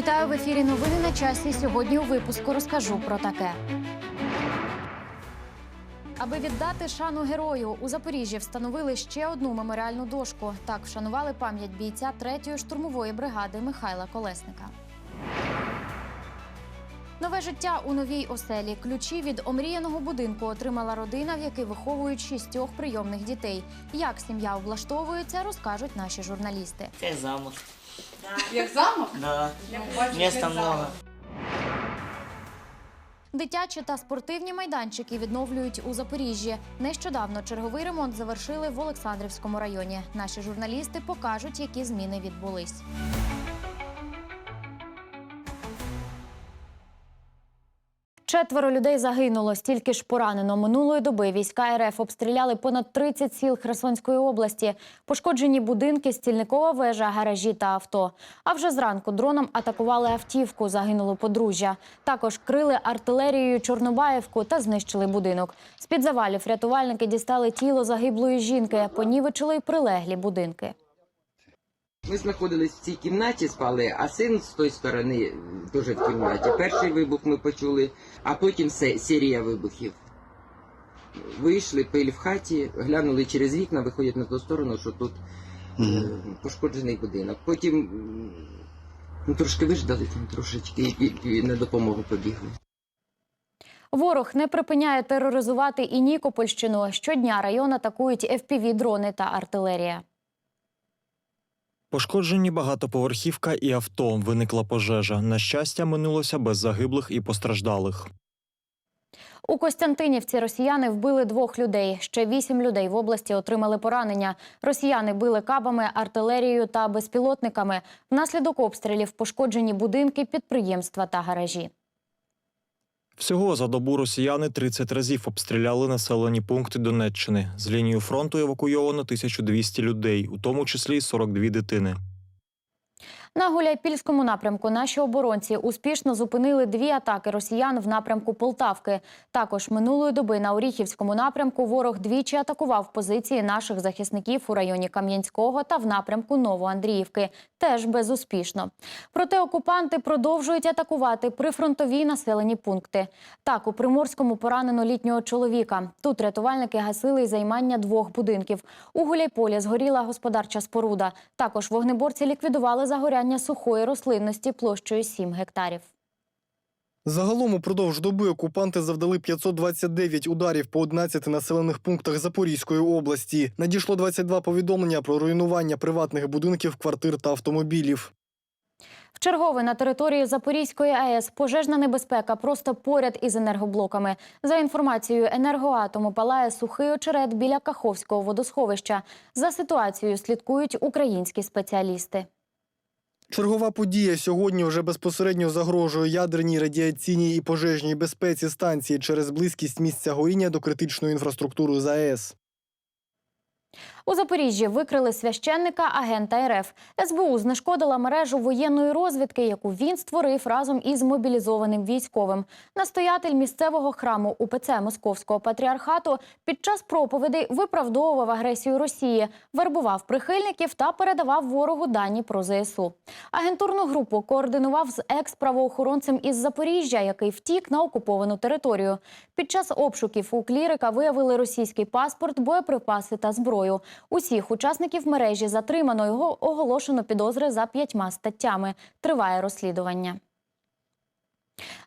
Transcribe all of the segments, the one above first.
Вітаю в ефірі. Новини на часі. Сьогодні у випуску розкажу про таке. Аби віддати шану герою, у Запоріжжі встановили ще одну меморіальну дошку. Так вшанували пам'ять бійця 3-ї штурмової бригади Михайла Колесника. Нове життя у новій оселі. Ключі від омріяного будинку отримала родина, в якій виховують шістьох прийомних дітей. Як сім'я облаштовується, розкажуть наші журналісти. Це замок. Як замок? Да. Як много. Дитячі та спортивні майданчики відновлюють у Запоріжжі. Нещодавно черговий ремонт завершили в Олександрівському районі. Наші журналісти покажуть, які зміни відбулись. Четверо людей загинуло, стільки ж поранено. Минулої доби війська РФ обстріляли понад 30 сіл Херсонської області. Пошкоджені будинки, стільникова вежа, гаражі та авто. А вже зранку дроном атакували автівку, загинуло подружжя. Також крили артилерією Чорнобаївку та знищили будинок. З-під завалів рятувальники дістали тіло загиблої жінки, понівечили й прилеглі будинки. Ми знаходились в цій кімнаті, спали, а син з тої сторони теж в кімнаті. Перший вибух ми почули, а потім се- серія вибухів. Вийшли, пиль в хаті, глянули через вікна, виходять на ту сторону, що тут е, пошкоджений будинок. Потім ну, трошки виждали там трошечки і, і, і на допомогу побігли. Ворог не припиняє тероризувати і Нікопольщину. Щодня район атакують FPV-дрони та артилерія. Пошкоджені багатоповерхівка і авто. Виникла пожежа. На щастя, минулося без загиблих і постраждалих. У Костянтинівці росіяни вбили двох людей. Ще вісім людей в області отримали поранення. Росіяни били кабами, артилерією та безпілотниками. Внаслідок обстрілів пошкоджені будинки, підприємства та гаражі. Всього за добу росіяни 30 разів обстріляли населені пункти Донеччини. З лінії фронту евакуйовано 1200 людей, у тому числі й 42 дитини. На Гуляйпільському напрямку наші оборонці успішно зупинили дві атаки росіян в напрямку Полтавки. Також минулої доби на Оріхівському напрямку ворог двічі атакував позиції наших захисників у районі Кам'янського та в напрямку Новоандріївки. Теж безуспішно. Проте окупанти продовжують атакувати прифронтові населені пункти. Так, у Приморському поранено літнього чоловіка. Тут рятувальники гасили й займання двох будинків. У Гуляйполі згоріла господарча споруда. Також вогнеборці ліквідували загоряння сухої рослинності площею 7 гектарів. Загалом упродовж доби окупанти завдали 529 ударів по 11 населених пунктах Запорізької області. Надійшло 22 повідомлення про руйнування приватних будинків, квартир та автомобілів. Вчергове на території Запорізької АЕС пожежна небезпека просто поряд із енергоблоками. За інформацією енергоатому палає сухий очерет біля Каховського водосховища. За ситуацією слідкують українські спеціалісти. Чергова подія сьогодні вже безпосередньо загрожує ядерній, радіаційній і пожежній безпеці станції через близькість місця горіння до критичної інфраструктури ЗАЕС. У Запоріжжі викрили священника агента РФ. СБУ знешкодила мережу воєнної розвідки, яку він створив разом із мобілізованим військовим. Настоятель місцевого храму УПЦ Московського патріархату під час проповідей виправдовував агресію Росії, вербував прихильників та передавав ворогу дані про ЗСУ. Агентурну групу координував з екс-правоохоронцем із Запоріжжя, який втік на окуповану територію. Під час обшуків у клірика виявили російський паспорт, боєприпаси та зброю. Усіх учасників мережі затримано його оголошено підозри за п'ятьма статтями. Триває розслідування.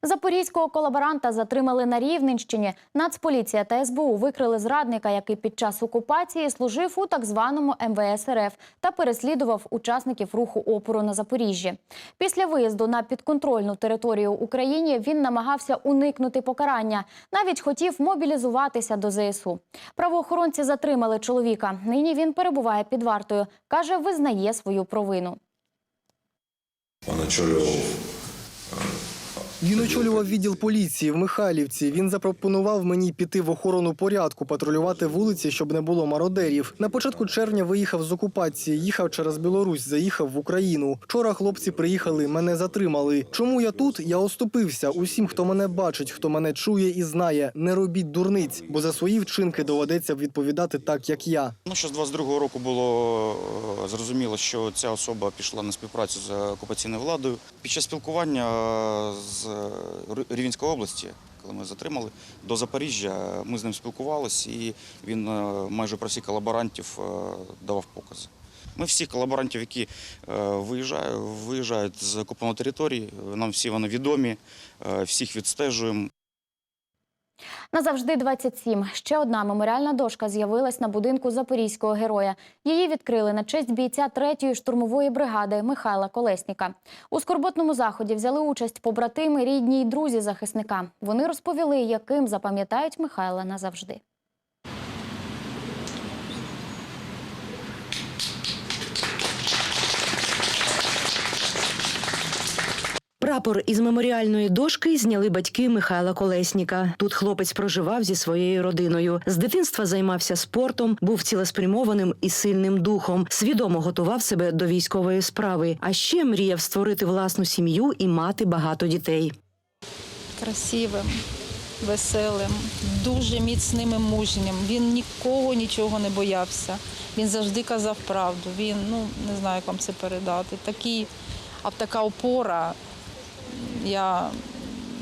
Запорізького колаборанта затримали на Рівненщині. Нацполіція та СБУ викрили зрадника, який під час окупації служив у так званому МВС РФ та переслідував учасників руху опору на Запоріжжі. Після виїзду на підконтрольну територію України він намагався уникнути покарання. Навіть хотів мобілізуватися до ЗСУ. Правоохоронці затримали чоловіка. Нині він перебуває під вартою. каже, визнає свою провину. Он Він очолював відділ поліції в Михайлівці. Він запропонував мені піти в охорону порядку, патрулювати вулиці, щоб не було мародерів. На початку червня виїхав з окупації, їхав через Білорусь, заїхав в Україну. Вчора хлопці приїхали, мене затримали. Чому я тут? Я оступився. Усім, хто мене бачить, хто мене чує і знає, не робіть дурниць, бо за свої вчинки доведеться відповідати так, як я. Ну, що з 22-го року було е, зрозуміло, що ця особа пішла на співпрацю з окупаційною владою. Під час спілкування е, з Рівненської області, коли ми затримали, до Запоріжжя ми з ним спілкувалися, і він е, майже про всіх колаборантів е, давав покази. Ми всіх колаборантів, які е, виїжджають, виїжджають з окупованої території, нам всі вони відомі, всіх відстежуємо. Назавжди 27. Ще одна меморіальна дошка з'явилась на будинку запорізького героя. Її відкрили на честь бійця 3-ї штурмової бригади Михайла Колесніка. У скорботному заході взяли участь побратими, рідні й друзі захисника. Вони розповіли, яким запам'ятають Михайла назавжди. Прапор із меморіальної дошки зняли батьки Михайла Колесніка. Тут хлопець проживав зі своєю родиною. З дитинства займався спортом, був цілеспрямованим і сильним духом, свідомо готував себе до військової справи. А ще мріяв створити власну сім'ю і мати багато дітей. красивим, веселим, дуже міцним і мужнім. Він нікого нічого не боявся. Він завжди казав правду. Він, ну не знаю, як вам це передати. Такий, а така опора. Я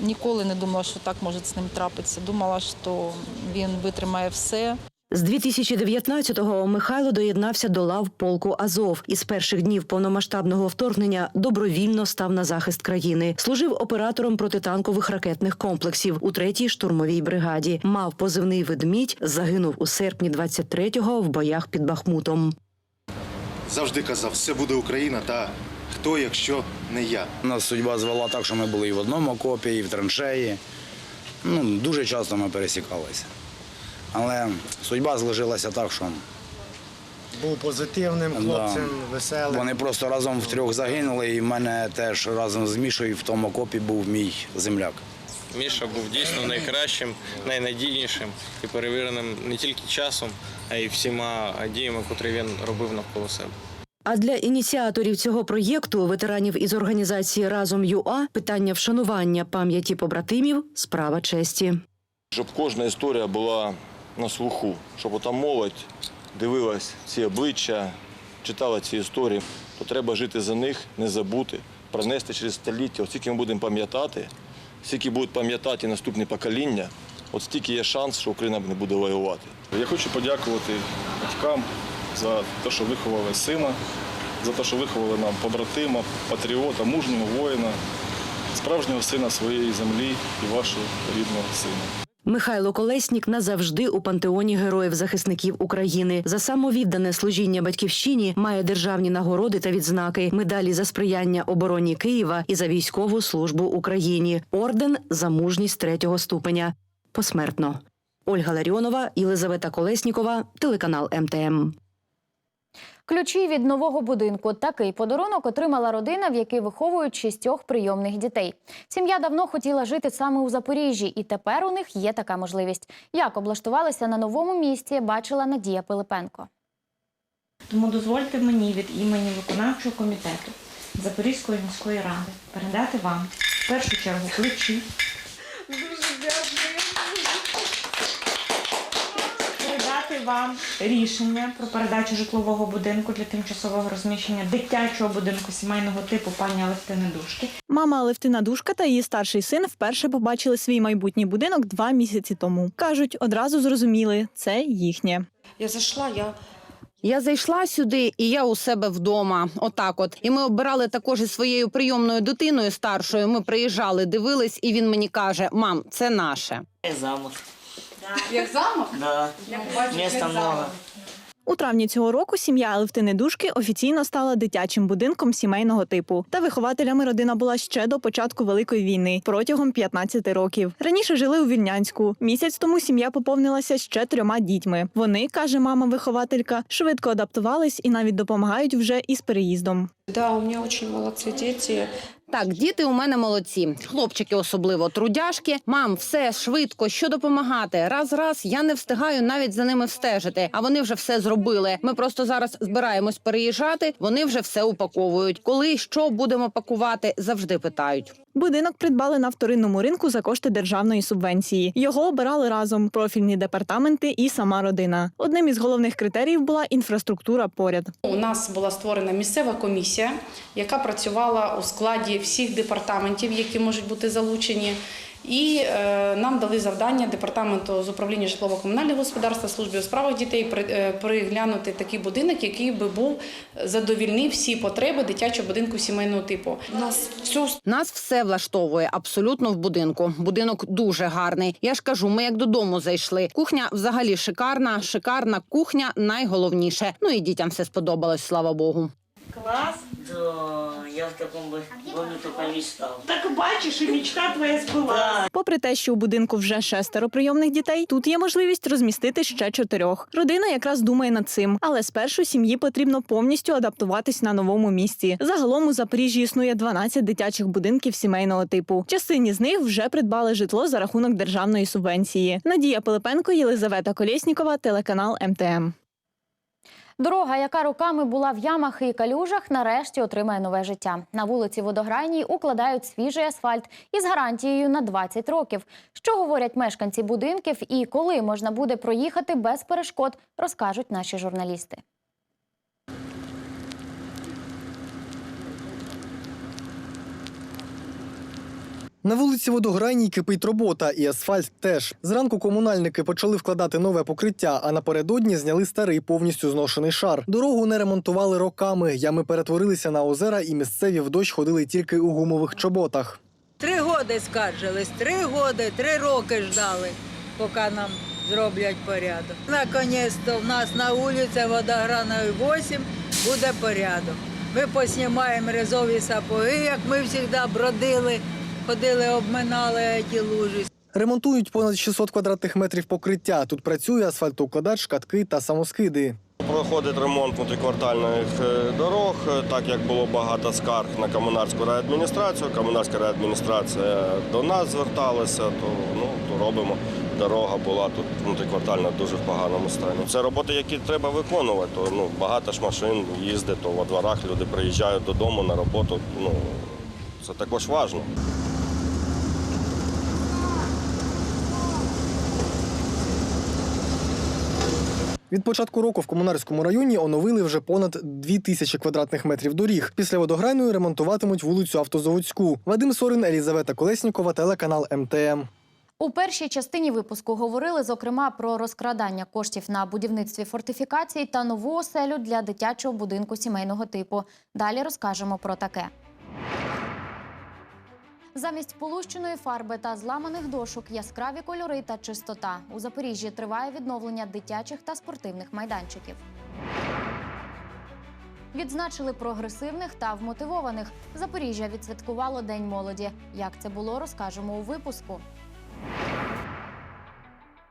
ніколи не думала, що так може з ним трапитися. Думала, що він витримає все. З 2019-го Михайло доєднався до лав полку Азов і з перших днів повномасштабного вторгнення добровільно став на захист країни. Служив оператором протитанкових ракетних комплексів у 3-й штурмовій бригаді. Мав позивний ведмідь, загинув у серпні 23-го в боях під Бахмутом. завжди казав, все буде Україна, та хто, якщо не я. Нас судьба звела так, що ми були і в одному окопі, і в траншеї. Ну, дуже часто ми пересікалися. Але судьба зложилася так, що Був позитивним хлопцем, веселим. вони просто разом втрьох загинули, і в мене теж разом з Мішою в тому окопі був мій земляк. Міша був дійсно найкращим, найнадійнішим і перевіреним не тільки часом, а й всіма діями, котрі він робив навколо себе. А для ініціаторів цього проєкту, ветеранів із організації Разом ЮА, питання вшанування пам'яті побратимів справа честі. Щоб кожна історія була на слуху, щоб ота молодь дивилась ці обличчя, читала ці історії, то треба жити за них, не забути, пронести через століття. От стільки ми будемо пам'ятати, стільки будуть пам'ятати наступні покоління, от стільки є шанс, що Україна не буде воювати. Я хочу подякувати батькам за те, що виховали сина, за те, що виховали нам побратима, патріота, мужнього воїна, справжнього сина своєї землі і вашого рідного сина. Михайло Колеснік назавжди у пантеоні героїв захисників України. За самовіддане служіння батьківщині має державні нагороди та відзнаки, медалі за сприяння обороні Києва і за військову службу Україні. Орден за мужність третього ступеня. Посмертно. Ольга Ларіонова, Єлизавета Колеснікова, телеканал МТМ. Ключі від нового будинку. Такий подарунок отримала родина, в якій виховують шістьох прийомних дітей. Сім'я давно хотіла жити саме у Запоріжжі, і тепер у них є така можливість. Як облаштувалися на новому місці, бачила Надія Пилипенко. Тому дозвольте мені від імені виконавчого комітету Запорізької міської ради передати вам в першу чергу ключі. Передати вам рішення про передачу житлового будинку для тимчасового розміщення дитячого будинку сімейного типу пані Алевтини Душки. Мама Алевтина Душка та її старший син вперше побачили свій майбутній будинок два місяці тому. Кажуть, одразу зрозуміли, це їхнє. Я зайшла, я Я зайшла сюди, і я у себе вдома. Отак, от. І ми обирали також із своєю прийомною дитиною старшою. Ми приїжджали, дивились, і він мені каже: Мам, це наше. Замуж. як замок? Да. Міста много. У травні цього року сім'я Алевтини Душки офіційно стала дитячим будинком сімейного типу. Та вихователями родина була ще до початку великої війни протягом 15 років. Раніше жили у Вільнянську. Місяць тому сім'я поповнилася ще трьома дітьми. Вони каже мама-вихователька, швидко адаптувались і навіть допомагають вже із переїздом. Да, у меня очень молодцы дети. Так, діти у мене молодці. Хлопчики особливо трудяшки. Мам, все швидко, що допомагати. Раз раз я не встигаю навіть за ними встежити. А вони вже все зробили. Ми просто зараз збираємось переїжджати. Вони вже все упаковують. Коли що будемо пакувати, завжди питають. Будинок придбали на вторинному ринку за кошти державної субвенції. Його обирали разом профільні департаменти і сама родина. Одним із головних критеріїв була інфраструктура поряд. У нас була створена місцева комісія, яка працювала у складі всіх департаментів, які можуть бути залучені. І е, нам дали завдання департаменту з управління житлово-комунального господарства, служби у справах дітей е, приглянути такий будинок, який би був задовільнив всі потреби дитячого будинку сімейного типу. Нас Нас все влаштовує абсолютно в будинку. Будинок дуже гарний. Я ж кажу, ми як додому зайшли. Кухня взагалі шикарна, шикарна кухня найголовніше. Ну і дітям все сподобалось, слава Богу. Класс? Да, я в таком бы доме только. Так бачиш, і мічта твоя збулася. Попри те, що у будинку вже шестеро прийомних дітей, тут є можливість розмістити ще чотирьох. Родина якраз думає над цим, але спершу сім'ї потрібно повністю адаптуватись на новому місці. Загалом у Запоріжжі існує 12 дитячих будинків сімейного типу. Частині з них вже придбали житло за рахунок державної субвенції. Надія Пилипенко, Єлизавета Колєснікова, телеканал МТМ. Дорога, яка роками була в ямах і калюжах, нарешті отримає нове життя. На вулиці Водограйній укладають свіжий асфальт із гарантією на 20 років. Що говорять мешканці будинків і коли можна буде проїхати без перешкод, розкажуть наші журналісти. На вулиці Водограйній кипить робота, і асфальт теж. Зранку комунальники почали вкладати нове покриття, а напередодні зняли старий повністю зношений шар. Дорогу не ремонтували роками. Ями перетворилися на озера, і місцеві в дощ ходили тільки у гумових чоботах. Три годи скаржились, три годи, три роки ждали, поки нам зроблять порядок. Наконець-то в нас на вулиці Водограною 8 буде порядок. Ми поснімаємо резові сапоги, як ми завжди бродили, ходили, обминали ті лужі. Ремонтують понад 600 квадратних метрів покриття. Тут працює асфальтоукладач, шкатки та самоскиди. Проходить ремонт внутріквартальних е, дорог, е, так як було багато скарг на комунальську райадміністрацію. Комунальська райадміністрація до нас зверталася, то, ну, то робимо. Дорога була тут внутріквартальна дуже в поганому стані. Це роботи, які треба виконувати. То, ну, багато ж машин їздить, то во дворах люди приїжджають додому на роботу. Ну, це також важливо. Від початку року в комунарському районі оновили вже понад 2 тисячі квадратних метрів доріг. Після водограйної ремонтуватимуть вулицю Автозаводську. Вадим Сорин, Елізавета Колеснікова, телеканал МТМ. У першій частині випуску говорили зокрема про розкрадання коштів на будівництві фортифікацій та нову оселю для дитячого будинку сімейного типу. Далі розкажемо про таке. Замість полущеної фарби та зламаних дошок яскраві кольори та чистота. У Запоріжжі триває відновлення дитячих та спортивних майданчиків. Відзначили прогресивних та вмотивованих. Запоріжжя відсвяткувало День молоді. Як це було, розкажемо у випуску.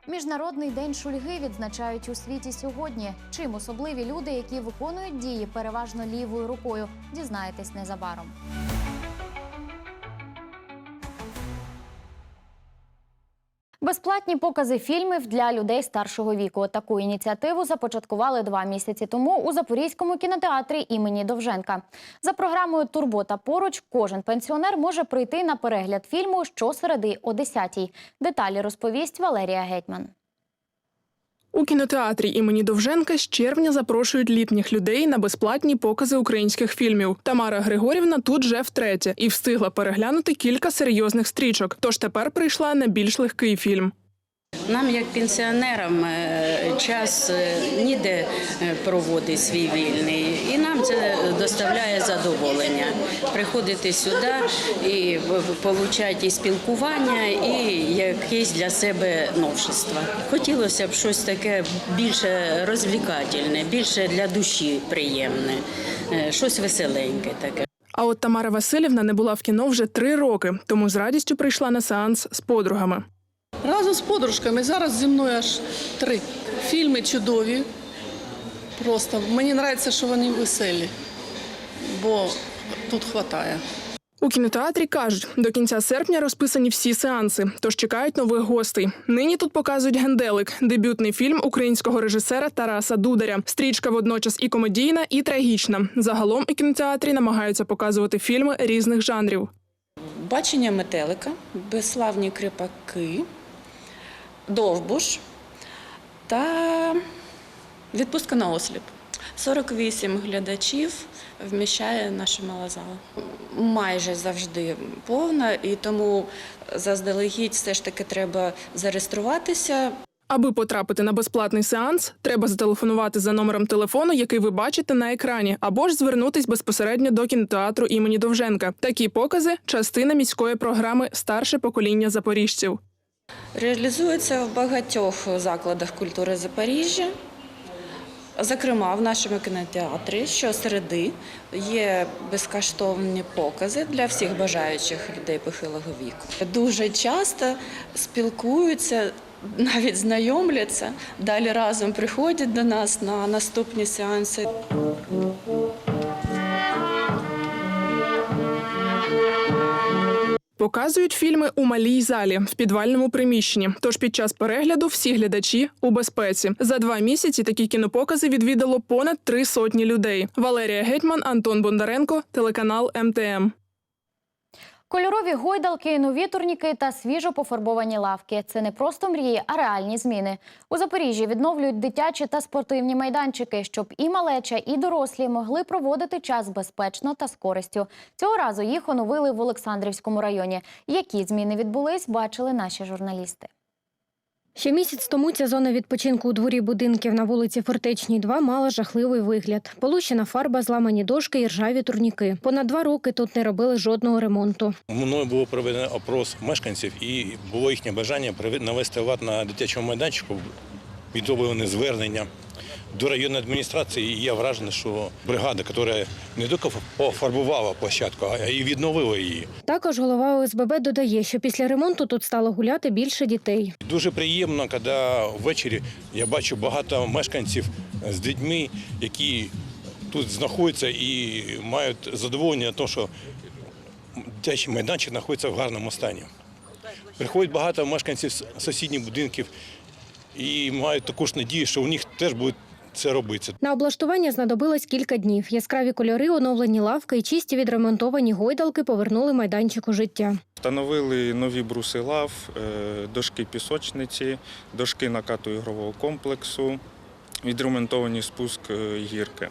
Міжнародний день шульги відзначають у світі сьогодні. Чим особливі люди, які виконують дії переважно лівою рукою, дізнаєтесь незабаром. Безплатні покази фільмів для людей старшого віку. Таку ініціативу започаткували два місяці тому у Запорізькому кінотеатрі імені Довженка. За програмою Турбота поруч кожен пенсіонер може прийти на перегляд фільму щосереди о 10-й. Деталі розповість Валерія Гетьман. У кінотеатрі імені Довженка з червня запрошують літніх людей на безплатні покази українських фільмів. Тамара Григорівна тут вже втретє і встигла переглянути кілька серйозних стрічок. Тож тепер прийшла на більш легкий фільм. Нам, як пенсіонерам, е, час е, ніде е, проводить свій вільний, і нам це доставляє задоволення. Приходити сюди і отримати і спілкування, і якесь для себе новшество. Хотілося б щось таке більше розвлікательне, більше для душі приємне, щось веселеньке таке. А от Тамара Васильівна не була в кіно вже три роки, тому з радістю прийшла на сеанс з подругами. Разом з подружками зараз зі мною аж три фільми чудові. Просто мені подобається, що вони веселі, бо тут вистачає. У кінотеатрі кажуть, до кінця серпня розписані всі сеанси, тож чекають нових гостей. Нині тут показують генделик, дебютний фільм українського режисера Тараса Дударя. Стрічка водночас і комедійна, і трагічна. Загалом у кінотеатрі намагаються показувати фільми різних жанрів. Бачення метелика, безславні кріпаки, довбуш та відпустка на осліп. 48 глядачів вміщає наша мала зала. Майже завжди повна, і тому заздалегідь все ж таки треба зареєструватися. Аби потрапити на безплатний сеанс, треба зателефонувати за номером телефону, який ви бачите на екрані, або ж звернутись безпосередньо до кінотеатру імені Довженка. Такі покази частина міської програми Старше покоління запоріжців. Реалізується в багатьох закладах культури Запоріжжя. Зокрема, в нашому кінотеатрі щосереди є безкоштовні покази для всіх бажаючих людей похилого віку. Дуже часто спілкуються, навіть знайомляться, далі разом приходять до нас на наступні сеанси. Показують фільми у малій залі в підвальному приміщенні. Тож під час перегляду всі глядачі у безпеці. За два місяці такі кінопокази відвідало понад три сотні людей. Валерія Гетьман, Антон Бондаренко, телеканал МТМ. Кольорові гойдалки, нові турніки та свіжо пофарбовані лавки це не просто мрії, а реальні зміни. У Запоріжжі відновлюють дитячі та спортивні майданчики, щоб і малеча, і дорослі могли проводити час безпечно та з користю. Цього разу їх оновили в Олександрівському районі. Які зміни відбулись, бачили наші журналісти. Ще місяць тому ця зона відпочинку у дворі будинків на вулиці Фортечній 2 мала жахливий вигляд. Полущена фарба, зламані дошки і ржаві турніки. Понад два роки тут не робили жодного ремонту. Мною було проведено опрос мешканців, і було їхнє бажання навести лад на дитячому майданчику. Відробили звернення до районної адміністрації. І я вражений, що бригада, яка не тільки пофарбувала площадку, а й відновила її. Також голова ОСББ додає, що після ремонту тут стало гуляти більше дітей. Дуже приємно, коли ввечері я бачу багато мешканців з дітьми, які тут знаходяться і мають задоволення, того, що дитячий майданчик знаходиться в гарному стані. Приходять багато мешканців з сусідніх будинків і мають також надію, що у них теж буде це робитися. На облаштування знадобилось кілька днів. Яскраві кольори, оновлені лавки і чисті відремонтовані гойдалки повернули майданчику життя. Встановили нові бруси лав, е, дошки пісочниці, дошки накату ігрового комплексу, відремонтовані спуск е, гірки.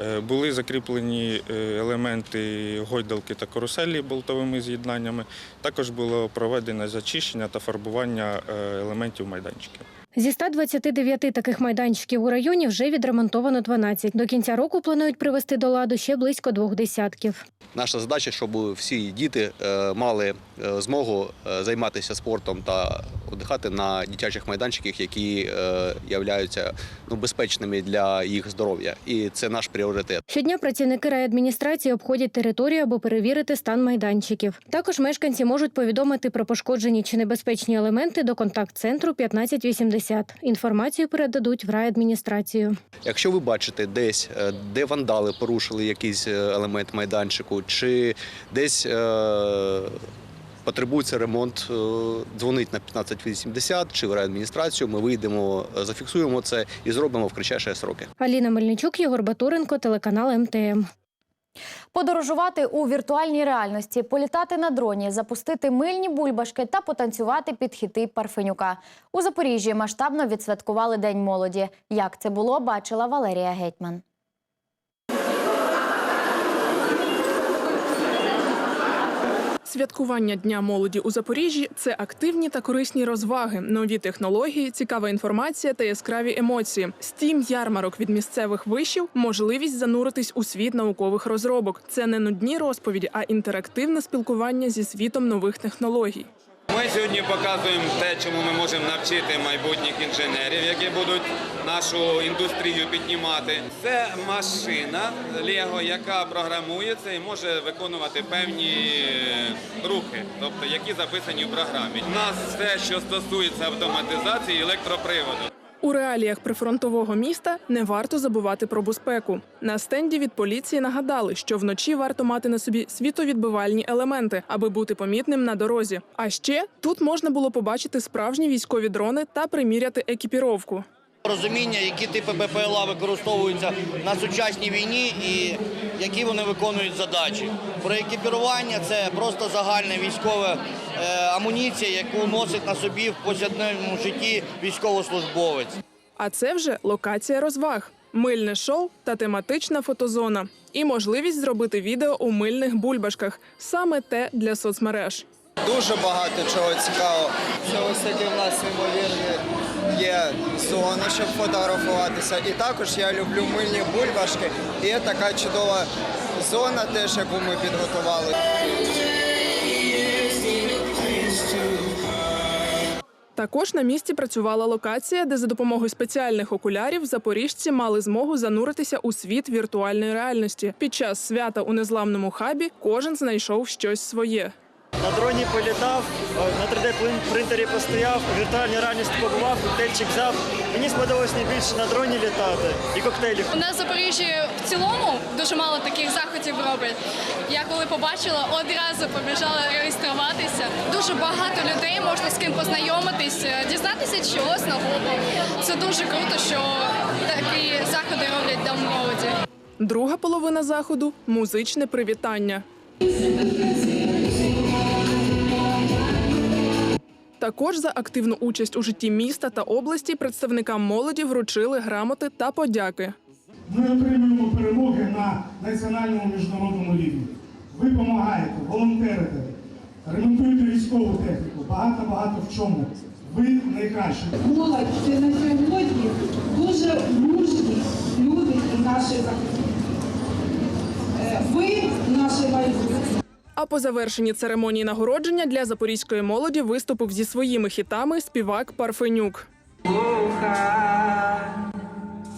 Е, Були закріплені елементи гойдалки та каруселі болтовими з'єднаннями. Також було проведено зачищення та фарбування елементів майданчиків. Зі 129 таких майданчиків у районі вже відремонтовано 12. До кінця року планують привести до ладу ще близько двох десятків. Наша задача, щоб всі діти е, мали е, змогу е, займатися спортом та віддихати на дитячих майданчиках, які являються ну, безпечними для їх здоров'я. І це наш пріоритет. Щодня працівники райадміністрації обходять територію, аби перевірити стан майданчиків. Також мешканці можуть повідомити про пошкоджені чи небезпечні елементи до контакт-центру 1580. Інформацію передадуть в райадміністрацію. Якщо ви бачите десь, е, де вандали порушили якийсь е, елемент майданчику, чи десь е, потребується ремонт, дзвонить на 1580 чи в райадміністрацію. Ми вийдемо, зафіксуємо це і зробимо в кратчайші сроки. Аліна Мельничук, Єгор Батуренко, телеканал МТМ. Подорожувати у віртуальній реальності, політати на дроні, запустити мильні бульбашки та потанцювати під хіти Парфенюка. У Запоріжжі масштабно відсвяткували День молоді. Як це було, бачила Валерія Гетьман. Святкування Дня молоді у Запоріжжі це активні та корисні розваги, нові технології, цікава інформація та яскраві емоції. Стім ярмарок від місцевих вишів, можливість зануритись у світ наукових розробок. Це не нудні розповіді, а інтерактивне спілкування зі світом нових технологій. Сьогодні показуємо те, чому ми можемо навчити майбутніх інженерів, які будуть нашу індустрію піднімати. Це машина Лего, яка програмується і може виконувати певні е, рухи, тобто які записані в програмі. У нас все, що стосується автоматизації електроприводу. У реаліях прифронтового міста не варто забувати про безпеку. На стенді від поліції нагадали, що вночі варто мати на собі світовідбивальні елементи, аби бути помітним на дорозі. А ще тут можна було побачити справжні військові дрони та приміряти екіпіровку. Розуміння, які типи БПЛА використовуються на сучасній війні і які вони виконують задачі. Про екіпірування це просто загальна військова е, амуніція, яку носить на собі в повсякденному житті військовослужбовець. А це вже локація розваг, мильне шоу та тематична фотозона. І можливість зробити відео у мильних бульбашках саме те для соцмереж. Дуже багато чого цікавого. Це висоті в нас неймовірні є зони, щоб фотографуватися. І також я люблю мильні бульбашки. І є така чудова зона, теж яку ми підготували. Також на місці працювала локація, де за допомогою спеціальних окулярів запоріжці мали змогу зануритися у світ віртуальної реальності. Під час свята у незламному хабі кожен знайшов щось своє. На дроні політав, на 3D-принтері постояв, у віртуальній реальності побував, коктейльчик взяв. Мені сподобалось найбільше на дроні літати і коктейлі. У нас в Запоріжжі в цілому дуже мало таких заходів роблять. Я коли побачила, одразу побіжала реєструватися. Дуже багато людей можна з ким познайомитись, дізнатися чогось нового. Це дуже круто, що такі заходи роблять для молоді. Друга половина заходу музичне привітання. Також за активну участь у житті міста та області представникам молоді вручили грамоти та подяки. Ми отримуємо перемоги на національному міжнародному рівні. Ви допомагаєте, волонтерите, ремонтуєте військову техніку, багато-багато в чому. Ви найкращі. Молодь це на сьогодні дуже мужні люди наші захисники. Е, Ви наше майбутнє. А по завершенні церемонії нагородження для запорізької молоді виступив зі своїми хітами співак Парфенюк.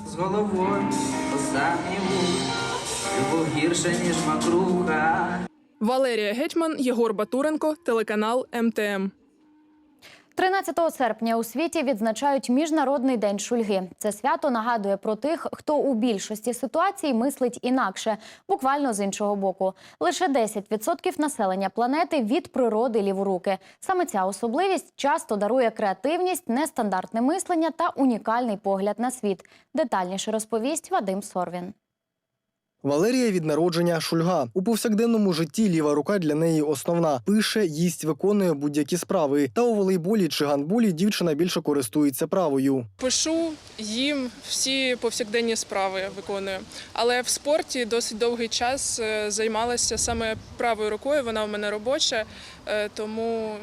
з головою любов гірша, ніж макруха. Валерія Гетьман, Єгор Батуренко, телеканал МТМ. 13 серпня у світі відзначають Міжнародний день шульги. Це свято нагадує про тих, хто у більшості ситуацій мислить інакше, буквально з іншого боку. Лише 10% населення планети від природи ліворуки. Саме ця особливість часто дарує креативність, нестандартне мислення та унікальний погляд на світ. Детальніше розповість Вадим Сорвін. Валерія від народження шульга. У повсякденному житті ліва рука для неї основна. Пише, їсть, виконує будь-які справи. Та у волейболі чи гандболі дівчина більше користується правою. Пишу їм всі повсякденні справи виконую. Але в спорті досить довгий час е, займалася саме правою рукою. Вона у мене робоча, е, тому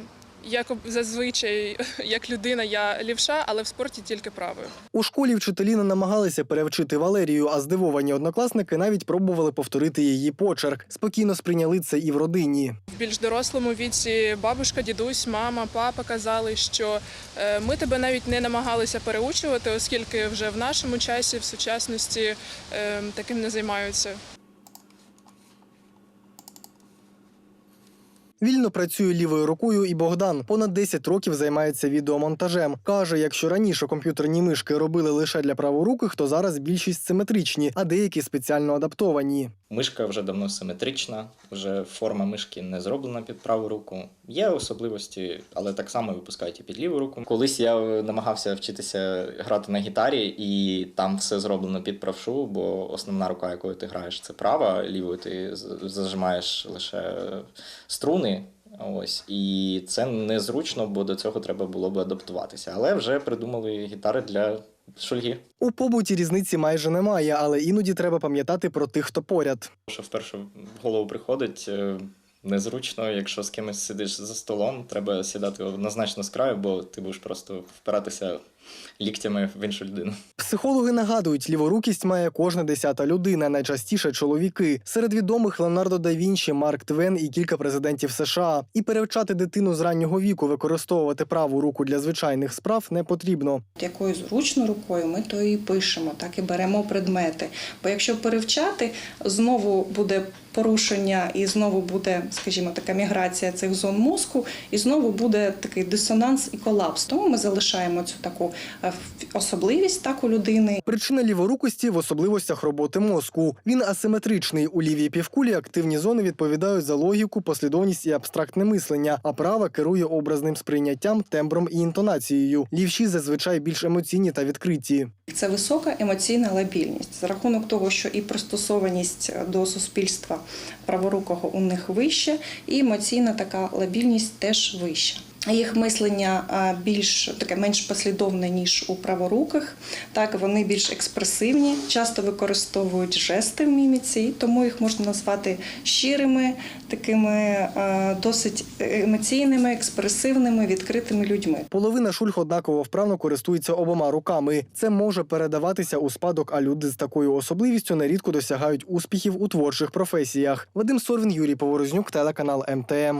як зазвичай, як людина, я лівша, але в спорті тільки правою. У школі вчителі не намагалися перевчити Валерію, а здивовані однокласники навіть пробували повторити її почерк. Спокійно сприйняли це і в родині. В більш дорослому віці бабушка, дідусь, мама, папа казали, що е, ми тебе навіть не намагалися переучувати, оскільки вже в нашому часі, в сучасності е, таким не займаються. Вільно працює лівою рукою і Богдан. Понад 10 років займається відеомонтажем. Каже, якщо раніше комп'ютерні мишки робили лише для праворуких, то зараз більшість симетричні, а деякі спеціально адаптовані. Мишка вже давно симетрична, вже форма мишки не зроблена під праву руку. Є особливості, але так само випускають і під ліву руку. Колись я намагався вчитися грати на гітарі, і там все зроблено під правшу, бо основна рука, якою ти граєш, це права, лівою ти зажимаєш лише струни. Ось і це незручно, бо до цього треба було б адаптуватися. Але вже придумали гітари для шульги. У побуті різниці майже немає, але іноді треба пам'ятати про тих, хто поряд. Що вперше в голову приходить. Незручно, якщо з кимось сидиш за столом, треба сідати однозначно з краю, бо ти будеш просто впиратися ліктями в іншу людину. Психологи нагадують, ліворукість має кожна десята людина, найчастіше чоловіки. Серед відомих Леонардо да Вінчі, Марк Твен і кілька президентів США. І перевчати дитину з раннього віку використовувати праву руку для звичайних справ не потрібно. Якою зручно рукою ми то і пишемо, так і беремо предмети. Бо якщо перевчати, знову буде порушення і знову буде, скажімо, така міграція цих зон мозку, і знову буде такий дисонанс і колапс. Тому ми залишаємо цю таку е, особливість так у людини. Причина ліворукості в особливостях роботи мозку. Він асиметричний. У лівій півкулі активні зони відповідають за логіку, послідовність і абстрактне мислення, а права керує образним сприйняттям, тембром і інтонацією. Лівші зазвичай більш емоційні та відкриті. Це висока емоційна лабільність за рахунок того, що і пристосованість до суспільства праворукого у них вища, і емоційна така лабільність теж вища. Їх мислення більш таке менш послідовне ніж у праворуких. Так вони більш експресивні, часто використовують жести в міміці, тому їх можна назвати щирими, такими досить емоційними, експресивними, відкритими людьми. Половина шульх однаково вправно користується обома руками. Це може передаватися у спадок, а люди з такою особливістю нерідко досягають успіхів у творчих професіях. Вадим Сорвін, Юрій Поворознюк, телеканал МТМ.